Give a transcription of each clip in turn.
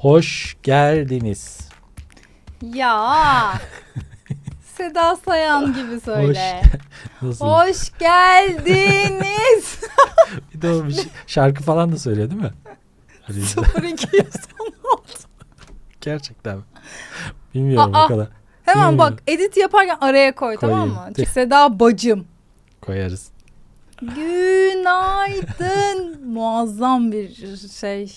Hoş geldiniz. Ya. Seda Sayan gibi söyle. Nasıl? Hoş, geldiniz. Bir de o bir şey- şarkı falan da söylüyor değil mi? Hani 0216. gerçekten mi? Bilmiyorum Aa. o kadar. Hemen Hmm. bak edit yaparken araya koy tamam Koyayım. mı? Seda bacım. Koyarız. Günaydın. Muazzam bir şey.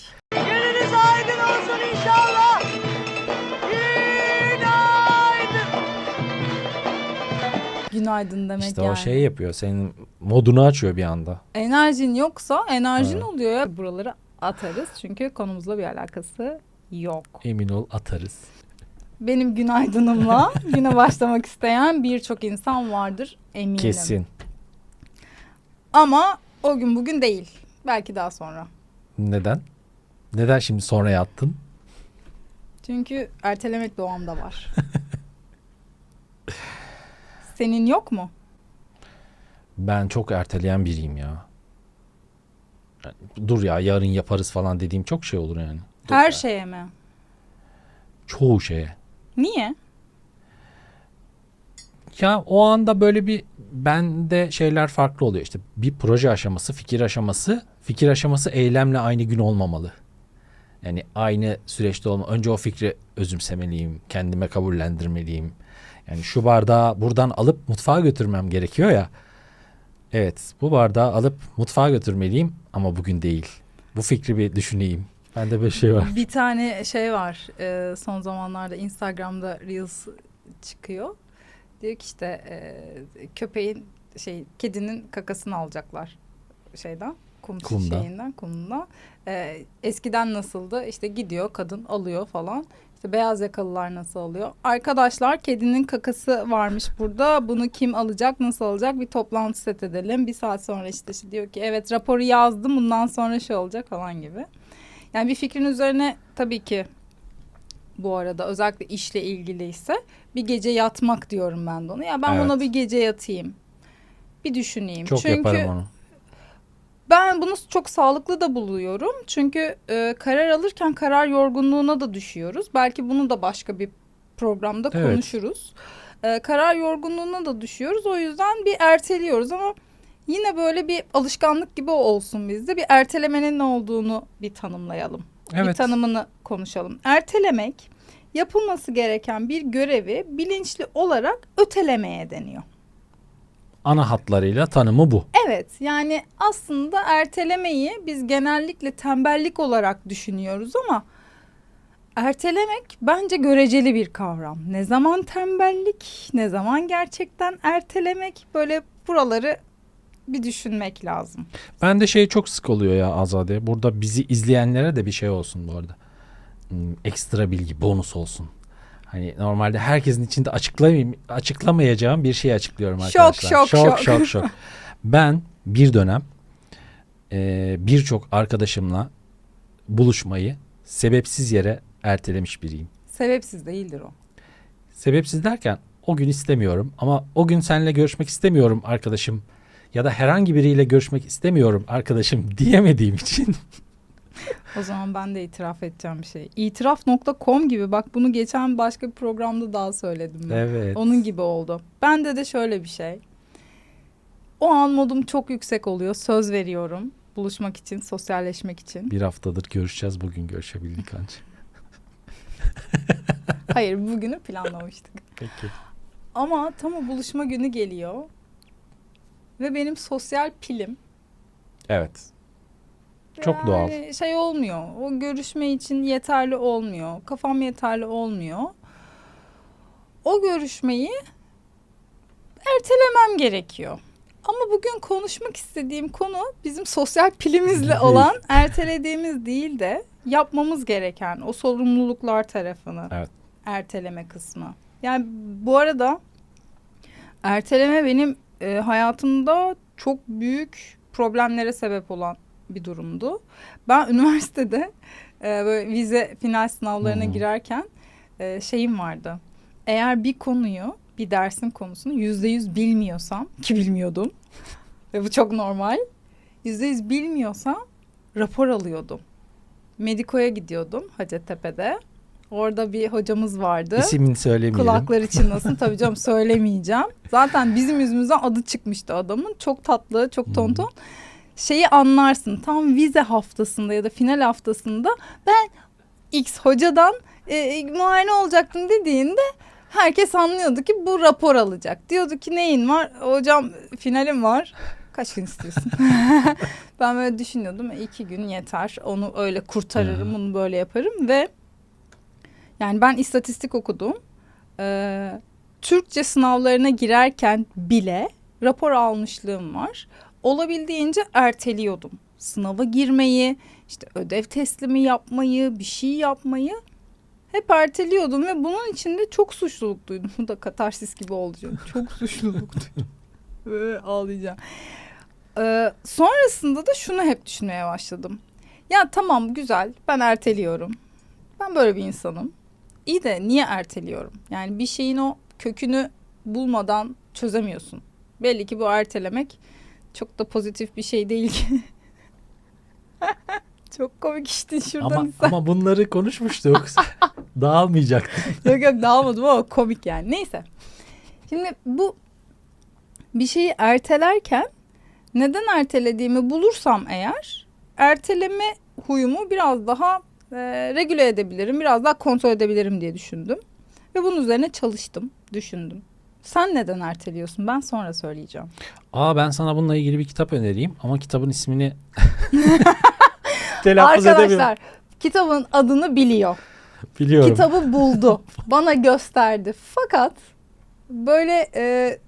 Günaydın demek İşte yani. o şey yapıyor. Senin modunu açıyor bir anda. Enerjin yoksa enerjin Evet. oluyor ya. Buraları atarız çünkü konumuzla bir alakası yok. Emin ol atarız. Benim günaydınımla güne başlamak isteyen birçok insan vardır eminim. Kesin. Ama o gün bugün değil. Belki daha sonra. Neden? Neden şimdi sonraya attın? Çünkü ertelemek doğamda var. Senin yok mu? Ben çok erteleyen biriyim ya. Yani Dur ya yarın yaparız falan dediğim çok şey olur yani. Dur Her ya. şeye mi? Çoğu şeye. Niye? Ya o anda böyle bir bende şeyler farklı oluyor. İşte bir proje aşaması, fikir aşaması, fikir aşaması eylemle aynı gün olmamalı. Yani aynı süreçte olma. Önce o fikri özümsemeliyim, kendime kabullendirmeliyim. Yani şu bardağı buradan alıp mutfağa götürmem gerekiyor ya. Evet, bu bardağı alıp mutfağa götürmeliyim ama bugün değil. Bu fikri bir düşüneyim. Bende bir şey var. Bir tane şey var. e, son zamanlarda Instagram'da Reels çıkıyor. Diyor ki işte e, köpeğin şey kedinin kakasını alacaklar şeyden kum Kumda. şeyinden kumunda. E, eskiden nasıldı? İşte gidiyor kadın alıyor falan. İşte beyaz yakalılar nasıl alıyor? Arkadaşlar kedinin kakası varmış burada. Bunu kim alacak, nasıl alacak? Bir toplantı set edelim. Bir saat sonra işte, işte diyor ki evet raporu yazdım. Bundan sonra şey olacak falan gibi. Yani bir fikrin üzerine tabii ki bu arada özellikle işle ilgiliyse bir gece yatmak diyorum ben de ona. Ya ben Evet. buna bir gece yatayım. Bir düşüneyim. Çok Çünkü yaparım onu. Ben bunu çok sağlıklı da buluyorum. Çünkü e, karar alırken karar yorgunluğuna da düşüyoruz. Belki bunu da başka bir programda Evet. konuşuruz. E, karar yorgunluğuna da düşüyoruz. O yüzden bir erteliyoruz ama yine böyle bir alışkanlık gibi olsun bizde. Bir ertelemenin ne olduğunu bir tanımlayalım. Bir Evet. tanımını konuşalım. Ertelemek yapılması gereken bir görevi bilinçli olarak ötelemeye deniyor. Ana hatlarıyla tanımı bu. Evet yani aslında ertelemeyi biz genellikle tembellik olarak düşünüyoruz ama ertelemek bence göreceli bir kavram. Ne zaman tembellik, ne zaman gerçekten ertelemek böyle buraları bir düşünmek lazım. Ben de şey çok sık oluyor ya Azade. Burada bizi izleyenlere de bir şey olsun bu arada. Hmm, Ekstra bilgi, bonus olsun. Hani normalde herkesin içinde açıklamayayım, açıklamayacağım bir şey açıklıyorum Şok, arkadaşlar. şok, şok, şok. şok, şok. Ben bir dönem e, birçok arkadaşımla buluşmayı sebepsiz yere ertelemiş biriyim. Sebepsiz değildir o. Sebepsiz derken o gün istemiyorum ama o gün seninle görüşmek istemiyorum arkadaşım ya da herhangi biriyle görüşmek istemiyorum arkadaşım diyemediğim için O zaman ben de itiraf edeceğim bir şey. İtiraf.com gibi bak bunu geçen başka bir programda daha söyledim ben. evet. Onun gibi oldu. Bende de şöyle bir şey. O an modum çok yüksek oluyor. Söz veriyorum. Buluşmak için, sosyalleşmek için. Bir haftadır görüşeceğiz bugün görüşebildik anca. Hayır bugünü planlamıştık. Peki. Ama tam o buluşma günü geliyor. Ve benim sosyal pilim Evet. Çok doğal. yani şey olmuyor. O görüşme için yeterli olmuyor. Kafam yeterli olmuyor. O görüşmeyi ertelemem gerekiyor. Ama bugün konuşmak istediğim konu bizim sosyal pilimizle olan ertelediğimiz değil de yapmamız gereken o sorumluluklar tarafını Evet. erteleme kısmı. Yani bu arada erteleme benim e, hayatımda çok büyük problemlere sebep olan bir durumdu. Ben üniversitede e, böyle vize final sınavlarına hı. girerken e, şeyim vardı. Eğer bir konuyu, bir dersin konusunu yüzde yüz bilmiyorsam ki bilmiyordum ve bu çok normal. Yüzde yüz bilmiyorsam rapor alıyordum. Mediko'ya gidiyordum Hacettepe'de. Orada bir hocamız vardı. İsmini söylemeyelim. Kulakları çınlasın. Tabii canım söylemeyeceğim. Zaten bizim yüzümüzden adı çıkmıştı adamın. Çok tatlı, çok tonton. Şeyi anlarsın. Tam vize haftasında ya da final haftasında ben X hocadan e, muayene olacaktım dediğinde herkes anlıyordu ki bu rapor alacak. Diyordu ki neyin var? Hocam finalim var. Kaç gün istiyorsun? ben böyle düşünüyordum. "E, iki gün yeter. Onu öyle kurtarırım. Bunu böyle yaparım ve yani ben istatistik okudum. Ee, Türkçe sınavlarına girerken bile rapor almışlığım var. Olabildiğince erteliyordum. Sınava girmeyi, işte ödev teslimi yapmayı, bir şey yapmayı hep erteliyordum ve bunun içinde çok suçluluk duydum. Bu da katarsis gibi olacak. Çok suçluluk duydum. Böyle ağlayacağım. Ee, sonrasında da şunu hep düşünmeye başladım. Ya tamam güzel ben erteliyorum. Ben böyle bir insanım. İyi de niye erteliyorum? Yani bir şeyin o kökünü bulmadan çözemiyorsun. Belli ki bu ertelemek çok da pozitif bir şey değil ki. çok komik işte şuradan Ama, insan- ama bunları konuşmuştuk. Dağılmayacaktın. yok yok dağılmadım ama komik yani. Neyse. Şimdi bu bir şeyi ertelerken neden ertelediğimi bulursam eğer erteleme huyumu biraz daha e, regüle edebilirim, biraz daha kontrol edebilirim diye düşündüm. Ve bunun üzerine çalıştım, düşündüm. Sen neden erteliyorsun? Ben sonra söyleyeceğim. Aa ben sana bununla ilgili bir kitap önereyim ama kitabın ismini telaffuz edemiyorum. Arkadaşlar kitabın adını biliyor. Biliyorum. Kitabı buldu. Bana gösterdi. Fakat böyle e,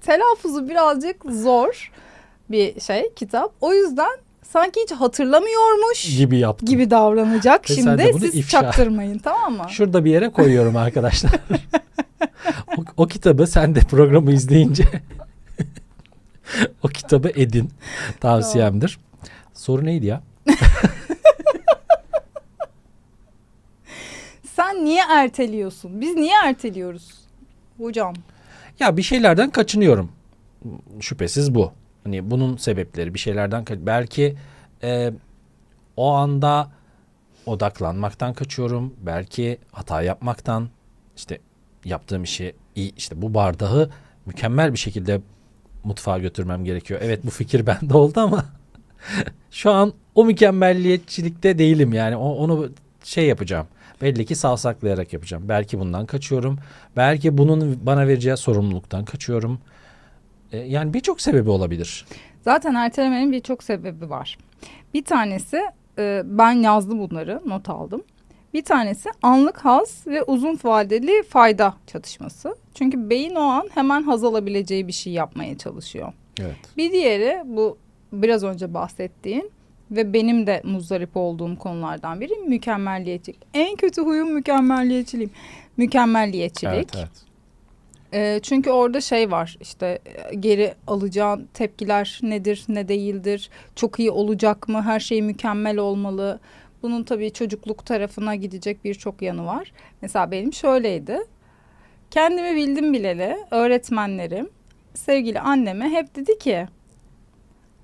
telaffuzu birazcık zor bir şey kitap. O yüzden sanki hiç hatırlamıyormuş gibi yaptım. gibi davranacak. Ve sen Şimdi bunu siz ifşa. çaktırmayın tamam mı? Şurada bir yere koyuyorum arkadaşlar. o, o kitabı sen de programı izleyince o kitabı edin. Tavsiyemdir. Soru neydi ya? Sen niye erteliyorsun? Biz niye erteliyoruz? Hocam. Ya bir şeylerden kaçınıyorum. Şüphesiz bu. Hani bunun sebepleri bir şeylerden belki e, o anda odaklanmaktan kaçıyorum. Belki hata yapmaktan işte yaptığım işi iyi işte bu bardağı mükemmel bir şekilde mutfağa götürmem gerekiyor. Evet bu fikir bende oldu ama şu an o mükemmelliyetçilikte değilim yani o, onu şey yapacağım. Belli ki savsaklayarak yapacağım. Belki bundan kaçıyorum. Belki bunun bana vereceği sorumluluktan kaçıyorum. E, yani birçok sebebi olabilir. Zaten ertelemenin birçok sebebi var. Bir tanesi e, ben yazdım bunları not aldım. Bir tanesi anlık haz ve uzun vadeli fayda çatışması. Çünkü beyin o an hemen haz alabileceği bir şey yapmaya çalışıyor. Evet. Bir diğeri bu biraz önce bahsettiğin ve benim de muzdarip olduğum konulardan biri mükemmelliyetçilik. En kötü huyum mükemmelliyetçiliğim. Mükemmelliyetçilik. Evet, evet. E, çünkü orada şey var işte geri alacağın tepkiler nedir ne değildir çok iyi olacak mı her şey mükemmel olmalı. Bunun tabii çocukluk tarafına gidecek birçok yanı var. Mesela benim şöyleydi. Kendimi bildim bileli öğretmenlerim sevgili anneme hep dedi ki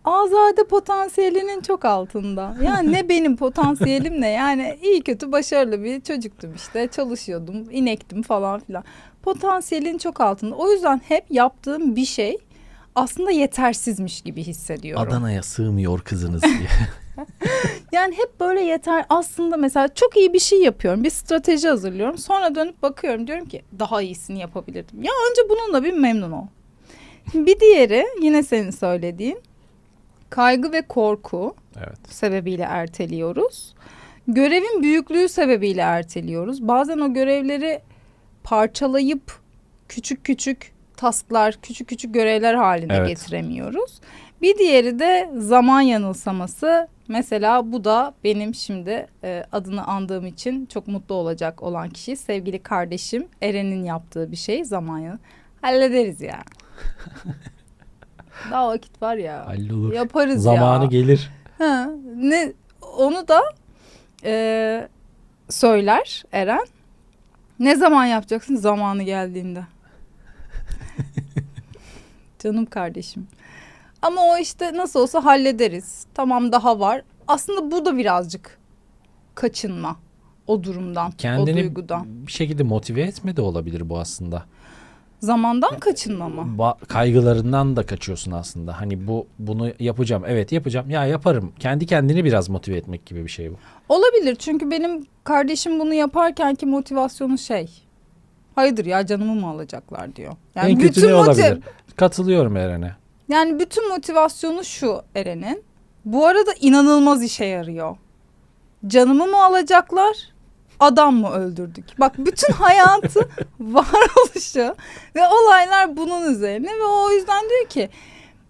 Azade potansiyelinin çok altında. Yani ne benim potansiyelim ne? Yani iyi kötü başarılı bir çocuktum işte. Çalışıyordum inektim falan filan. Potansiyelin çok altında. O yüzden hep yaptığım bir şey aslında yetersizmiş gibi hissediyorum. Adana'ya sığmıyor kızınız diye. Yani hep böyle yeter aslında mesela çok iyi bir şey yapıyorum. Bir strateji hazırlıyorum. Sonra dönüp bakıyorum diyorum ki daha iyisini yapabilirdim. Ya önce bununla bir memnun ol. Bir diğeri yine senin söylediğin kaygı ve korku evet. sebebiyle erteliyoruz. Görevin büyüklüğü sebebiyle erteliyoruz. Bazen o görevleri parçalayıp küçük küçük tasklar, küçük küçük görevler haline Evet. getiremiyoruz. Bir diğeri de zaman yanılsaması. Mesela bu da benim şimdi e, adını andığım için çok mutlu olacak olan kişi sevgili kardeşim Eren'in yaptığı bir şey zaman yanı. Hallederiz ya. Daha vakit var ya. Hallolur. Yaparız Zamanı ya. gelir. Ha, ne onu da e, söyler Eren. Ne zaman yapacaksın? Zamanı geldiğinde. Canım kardeşim. Ama o işte nasıl olsa hallederiz. Tamam daha var. Aslında bu da birazcık kaçınma o durumdan, o Kendini duygudan. bir şekilde motive etme de olabilir bu aslında. Zamandan kaçınma mı? Ba- kaygılarından da kaçıyorsun aslında. Hani bu bunu yapacağım. Evet yapacağım. Ya yaparım. Kendi kendini biraz motive etmek gibi bir şey bu. Olabilir çünkü benim kardeşim bunu yaparkenki motivasyonu şey. Hayırdır ya canımı mı alacaklar diyor. Yani en kötü bütün ne motiv- olabilir? Katılıyorum Eren'e. Yani bütün motivasyonu şu Eren'in. Bu arada inanılmaz işe yarıyor. Canımı mı alacaklar? Adam mı öldürdük? Bak bütün hayatı varoluşu ve olaylar bunun üzerine ve o yüzden diyor ki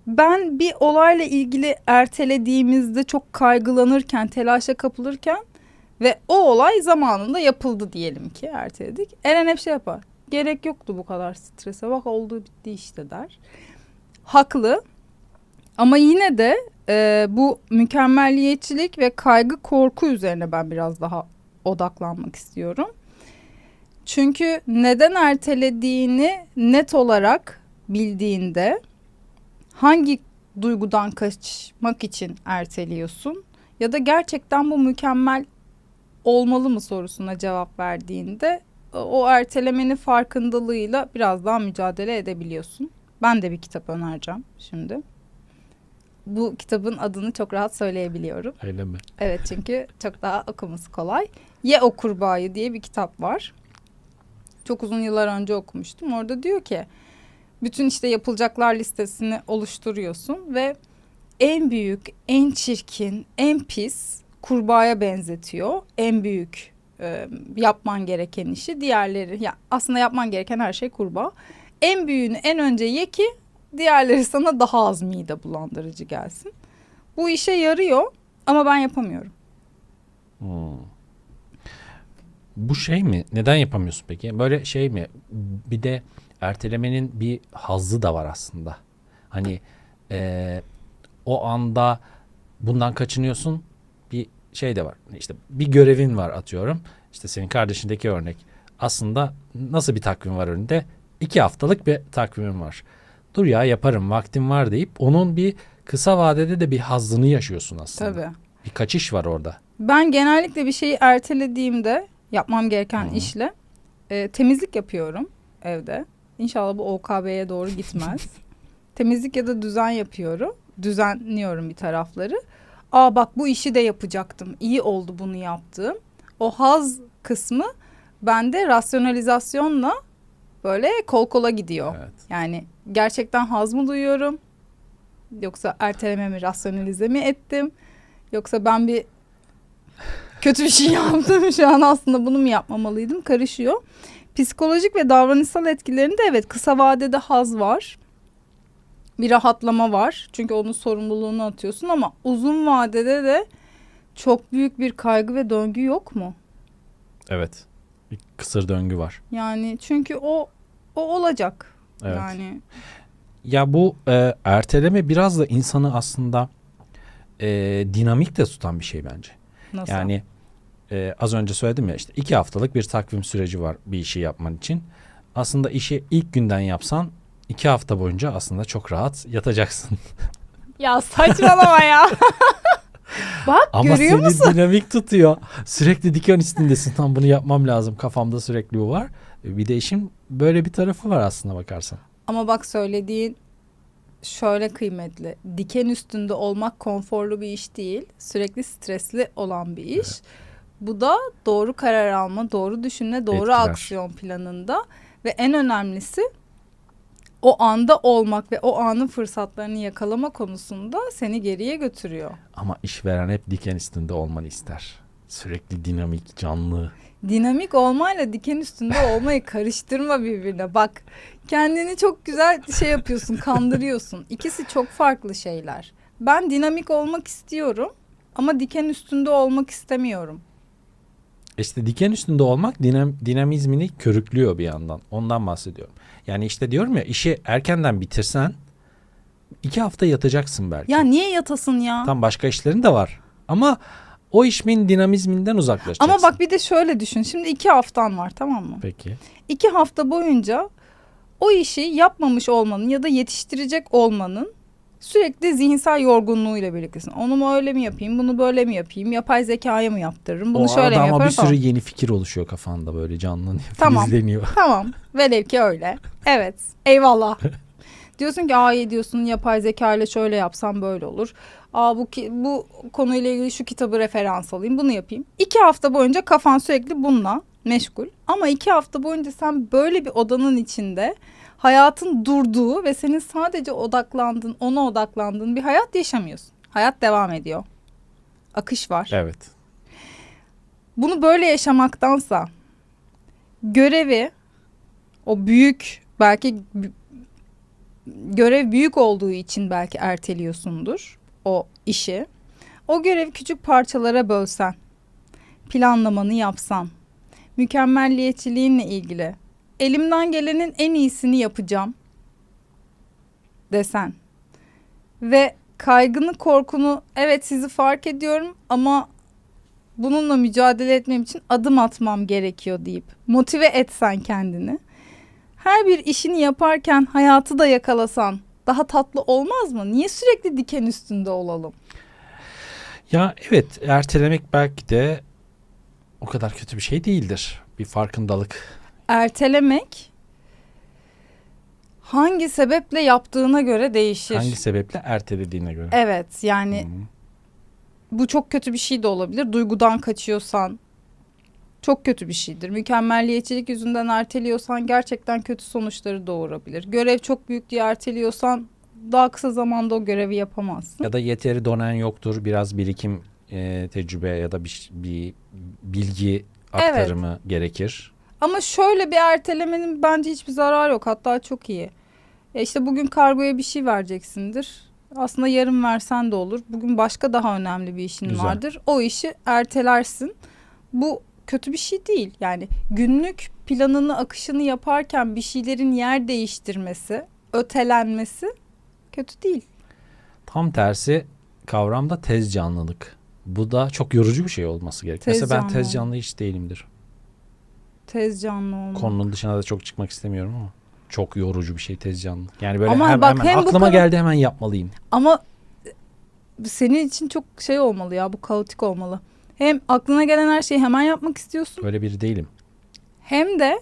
ben bir olayla ilgili ertelediğimizde çok kaygılanırken, telaşa kapılırken ve o olay zamanında yapıldı diyelim ki erteledik. Eren hep şey yapar. Gerek yoktu bu kadar strese. Bak oldu bitti işte der. Haklı. Ama yine de e, bu mükemmelliyetçilik ve kaygı korku üzerine ben biraz daha odaklanmak istiyorum. Çünkü neden ertelediğini net olarak bildiğinde hangi duygudan kaçmak için erteliyorsun ya da gerçekten bu mükemmel olmalı mı sorusuna cevap verdiğinde o- o ertelemenin farkındalığıyla biraz daha mücadele edebiliyorsun. Ben de bir kitap önereceğim şimdi. Bu kitabın adını çok rahat söyleyebiliyorum. Öyle mi? Evet çünkü çok daha okuması kolay. Ye o kurbağayı diye bir kitap var. Çok uzun yıllar önce okumuştum. Orada diyor ki bütün işte yapılacaklar listesini oluşturuyorsun ve en büyük, en çirkin, en pis kurbağaya benzetiyor. En büyük e, yapman gereken işi diğerleri ya aslında yapman gereken her şey kurbağa. En büyüğünü en önce ye ki diğerleri sana daha az mide bulandırıcı gelsin. Bu işe yarıyor ama ben yapamıyorum. Hmm. Bu şey mi? Neden yapamıyorsun peki? Böyle şey mi? Bir de ertelemenin bir hazzı da var aslında. Hani eee, o anda bundan kaçınıyorsun. Bir şey de var. İşte bir görevin var atıyorum. İşte senin kardeşindeki örnek. Aslında nasıl bir takvim var önünde? İki haftalık bir takvimim var. Dur ya yaparım vaktim var deyip onun bir kısa vadede de bir hazzını yaşıyorsun aslında. Tabii. Bir kaçış var orada. Ben genellikle bir şeyi ertelediğimde yapmam gereken Hı. işle e, temizlik yapıyorum evde. İnşallah bu OKB'ye doğru gitmez. temizlik ya da düzen yapıyorum. Düzenliyorum bir tarafları. Aa bak bu işi de yapacaktım. İyi oldu bunu yaptığım. O haz kısmı bende rasyonalizasyonla böyle kol kola gidiyor. Evet. Yani gerçekten haz mı duyuyorum? Yoksa ertelememi rasyonalize mi ettim? Yoksa ben bir kötü bir şey yaptım şu an aslında bunu mu yapmamalıydım karışıyor. Psikolojik ve davranışsal etkilerinde evet kısa vadede haz var. Bir rahatlama var. Çünkü onun sorumluluğunu atıyorsun ama uzun vadede de çok büyük bir kaygı ve döngü yok mu? Evet. Bir kısır döngü var. Yani çünkü o o olacak. Evet. Yani Ya bu e, erteleme biraz da insanı aslında e, dinamik de tutan bir şey bence. nasıl? Yani e, az önce söyledim ya işte iki haftalık bir takvim süreci var bir işi yapman için. Aslında işi ilk günden yapsan iki hafta boyunca aslında çok rahat yatacaksın. Ya saçmalama ya. Bak Ama görüyor seni musun? dinamik tutuyor. Sürekli diken üstündesin. Tam bunu yapmam lazım. Kafamda sürekli bu var. E, Bir de işin böyle bir tarafı var aslında bakarsan. Ama bak söylediğin şöyle kıymetli. Diken üstünde olmak konforlu bir iş değil. Sürekli stresli olan bir iş. Bu da doğru karar alma, doğru düşünme, doğru Etkiler. aksiyon planında ve en önemlisi o anda olmak ve o anın fırsatlarını yakalama konusunda seni geriye götürüyor. Ama işveren hep diken üstünde olmanı ister. Sürekli dinamik, canlı. Dinamik olmayla diken üstünde olmayı karıştırma birbirine. Bak kendini çok güzel şey yapıyorsun, kandırıyorsun. İkisi çok farklı şeyler. Ben dinamik olmak istiyorum ama diken üstünde olmak istemiyorum. İşte diken üstünde olmak dinam, dinamizmini körüklüyor bir yandan. Ondan bahsediyorum. Yani işte diyorum ya işi erkenden bitirsen iki hafta yatacaksın belki. Ya niye yatasın ya? Tam başka işlerin de var. Ama o işin dinamizminden uzaklaşacaksın. Ama bak bir de şöyle düşün. Şimdi iki haftan var tamam mı? Peki. İki hafta boyunca o işi yapmamış olmanın ya da yetiştirecek olmanın Sürekli zihinsel yorgunluğuyla birliktesin. Onu mu öyle mi yapayım, bunu böyle mi yapayım, yapay zekaya mı yaptırırım, bunu o şöyle mi arada ama yaparım bir sürü falan. yeni fikir oluşuyor kafanda böyle canlanıyor, Tamam. filizleniyor. Tamam. Velev ki öyle. Evet. Eyvallah. diyorsun ki iyi diyorsun yapay zeka ile şöyle yapsam böyle olur. Aa bu ki, bu konuyla ilgili şu kitabı referans alayım bunu yapayım. İki hafta boyunca kafan sürekli bununla meşgul. Ama iki hafta boyunca sen böyle bir odanın içinde hayatın durduğu ve senin sadece odaklandığın, ona odaklandığın bir hayat yaşamıyorsun. Hayat devam ediyor. Akış var. Evet. Bunu böyle yaşamaktansa görevi o büyük belki görev büyük olduğu için belki erteliyorsundur o işi. O görevi küçük parçalara bölsen, planlamanı yapsan, mükemmelliyetçiliğinle ilgili elimden gelenin en iyisini yapacağım desen ve kaygını korkunu evet sizi fark ediyorum ama bununla mücadele etmem için adım atmam gerekiyor deyip motive etsen kendini. Her bir işini yaparken hayatı da yakalasan daha tatlı olmaz mı? Niye sürekli diken üstünde olalım? Ya evet ertelemek belki de o kadar kötü bir şey değildir. Bir farkındalık. Ertelemek hangi sebeple yaptığına göre değişir. Hangi sebeple ertelediğine göre. Evet yani Hı. bu çok kötü bir şey de olabilir. Duygudan kaçıyorsan çok kötü bir şeydir. Mükemmelliyetçilik yüzünden erteliyorsan gerçekten kötü sonuçları doğurabilir. Görev çok büyük diye erteliyorsan daha kısa zamanda o görevi yapamazsın. Ya da yeteri donen yoktur. Biraz birikim, e, tecrübe ya da bir, bir bilgi aktarımı gerekir. Ama şöyle bir ertelemenin bence hiçbir zararı yok. Hatta çok iyi. Ya işte bugün kargoya bir şey vereceksindir. Aslında yarın versen de olur. Bugün başka daha önemli bir işin Güzel. vardır. O işi ertelersin. Bu kötü bir şey değil. Yani günlük planını, akışını yaparken bir şeylerin yer değiştirmesi, ötelenmesi kötü değil. Tam tersi kavramda tez canlılık. Bu da çok yorucu bir şey olması gerek. Tez Mesela ben tez canlı. canlı hiç değilimdir. Tez canlı olmak. Konunun dışına da çok çıkmak istemiyorum ama çok yorucu bir şey tez canlı. Yani böyle Ama hem- bak hemen hem aklıma konu- geldi hemen yapmalıyım. Ama senin için çok şey olmalı ya bu kaotik olmalı. Hem aklına gelen her şeyi hemen yapmak istiyorsun Böyle biri değilim. hem de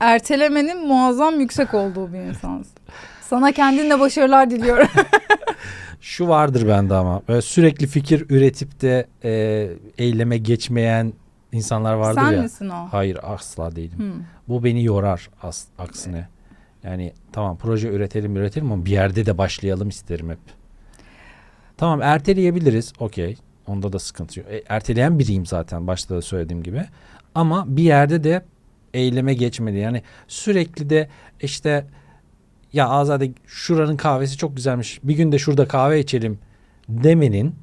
ertelemenin muazzam yüksek olduğu bir insansın. Sana kendinle başarılar diliyorum. Şu vardır bende ama böyle sürekli fikir üretip de e, eyleme geçmeyen insanlar vardır Sen ya. misin o? Hayır asla değilim. Hmm. Bu beni yorar as, aksine. Yani tamam proje üretelim üretelim ama bir yerde de başlayalım isterim hep. Tamam erteleyebiliriz okey. Onda da sıkıntı yok. E, erteleyen biriyim zaten başta da söylediğim gibi. Ama bir yerde de eyleme geçmedi. Yani sürekli de işte ya Azade şuranın kahvesi çok güzelmiş. Bir gün de şurada kahve içelim demenin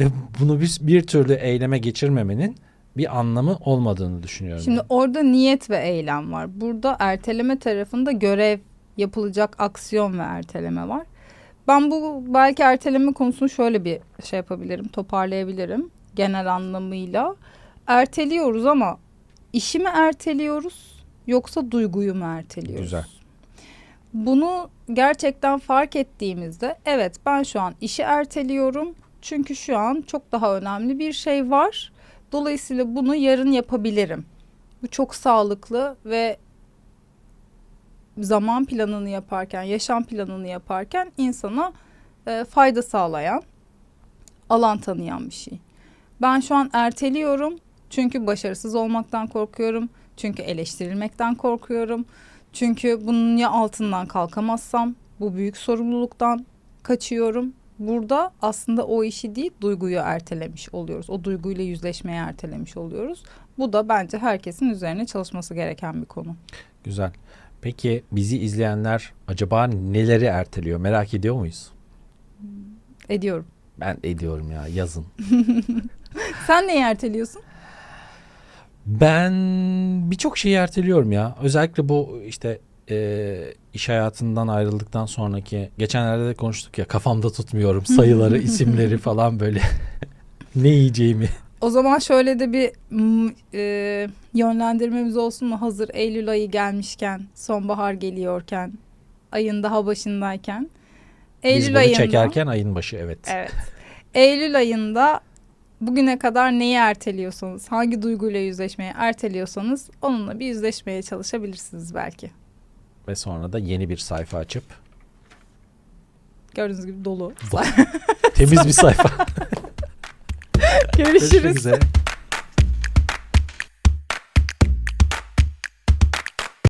ve bunu bir, bir türlü eyleme geçirmemenin bir anlamı olmadığını düşünüyorum. Şimdi orada niyet ve eylem var. Burada erteleme tarafında görev, yapılacak aksiyon ve erteleme var. Ben bu belki erteleme konusunu şöyle bir şey yapabilirim, toparlayabilirim genel anlamıyla. Erteliyoruz ama işi mi erteliyoruz yoksa duyguyu mu erteliyoruz? Güzel. Bunu gerçekten fark ettiğimizde evet ben şu an işi erteliyorum. Çünkü şu an çok daha önemli bir şey var. Dolayısıyla bunu yarın yapabilirim. Bu çok sağlıklı ve zaman planını yaparken, yaşam planını yaparken insana e, fayda sağlayan, alan tanıyan bir şey. Ben şu an erteliyorum çünkü başarısız olmaktan korkuyorum. Çünkü eleştirilmekten korkuyorum. Çünkü bunun ya altından kalkamazsam bu büyük sorumluluktan kaçıyorum. Burada aslında o işi değil duyguyu ertelemiş oluyoruz. O duyguyla yüzleşmeyi ertelemiş oluyoruz. Bu da bence herkesin üzerine çalışması gereken bir konu. Güzel. Peki bizi izleyenler acaba neleri erteliyor? Merak ediyor muyuz? Ediyorum. Ben ediyorum ya yazın. Sen neyi erteliyorsun? Ben birçok şeyi erteliyorum ya. Özellikle bu işte e, iş hayatından ayrıldıktan sonraki geçenlerde de konuştuk ya kafamda tutmuyorum sayıları, isimleri falan böyle ne yiyeceğimi. O zaman şöyle de bir e, yönlendirmemiz olsun mu? Hazır Eylül ayı gelmişken, sonbahar geliyorken, ayın daha başındayken. Eylül Biz bunu ayında. çekerken ayın başı evet. Evet. Eylül ayında bugüne kadar neyi erteliyorsanız, hangi duyguyla yüzleşmeyi erteliyorsanız onunla bir yüzleşmeye çalışabilirsiniz belki. Ve sonra da yeni bir sayfa açıp Gördüğünüz gibi dolu. temiz bir sayfa. Görüşürüz. Görüşmek üzere.